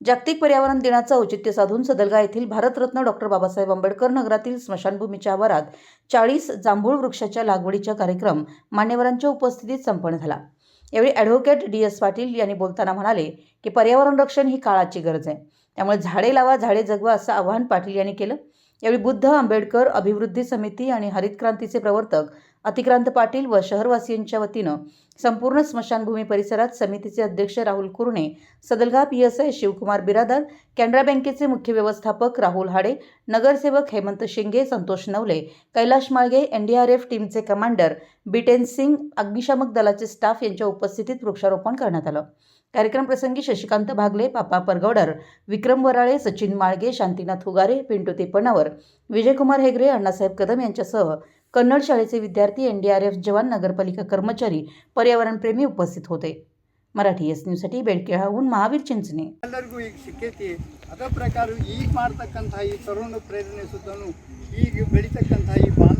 जागतिक पर्यावरण दिनाचं औचित्य साधून सदलगा येथील भारतरत्न डॉक्टर बाबासाहेब आंबेडकर नगरातील स्मशानभूमीच्या आवारात चाळीस जांभूळ वृक्षाच्या लागवडीचा कार्यक्रम मान्यवरांच्या उपस्थितीत संपन्न झाला. यावेळी ॲडव्होकेट डी एस पाटील यांनी बोलताना म्हणाले की पर्यावरण रक्षण ही काळाची गरज आहे. त्यामुळे झाडे लावा झाडे जगवा असं आवाहन पाटील यांनी केलं. यावेळी बुद्ध आंबेडकर अभिवृद्धी समिती आणि हरित क्रांतीचे प्रवर्तक अतिक्रांत पाटील व शहरवासियांच्या वतीनं संपूर्ण स्मशानभूमी परिसरात समितीचे अध्यक्ष Rahul Kurane Sadalga P S I Shivakumar Biradar Canara बँकेचे मुख्य व्यवस्थापक राहुल हाडे नगरसेवक Hemant Shinge Santosh Navale Kailash Malge N D R F टीमचे कमांडर बिटेन सिंग अग्निशामक दलाचे स्टाफ यांच्या उपस्थितीत वृक्षारोपण करण्यात आलं. कार्यक्रम प्रसंगी शशिकांत भागले पापा परगवडर विक्रम वराळे सचिन माळगे शांतीनाथ हुगारे पिंटू तेपणावर विजयकुमार हेगरे अण्णासाहेब कदम यांच्यासह कन्नड शाळेचे विद्यार्थी एन डी आर एफ जवान नगरपालिका कर्मचारी पर्यावरणप्रेमी उपस्थित होते ಮರಾಠಿ ಎಸ್ ನ್ಯೂಸಟಿ ಬೆಳ್ಕೆಳಹೂನ್ ಮಹಾವೀರ್ ಚಿಂಚನೆ ಎಲ್ಲರಿಗೂ ಈಗ ಸಿಕ್ಕೈತಿ ಅದ ಪ್ರಕಾರ ಈಗ ಮಾಡ್ತಕ್ಕಂಥ ಈ ತರುಣ ಪ್ರೇರಣೆ ಸುತ್ತಲೂ ಈಗ ಬೆಳೀತಕ್ಕಂಥ ಈ ಬಾಲ್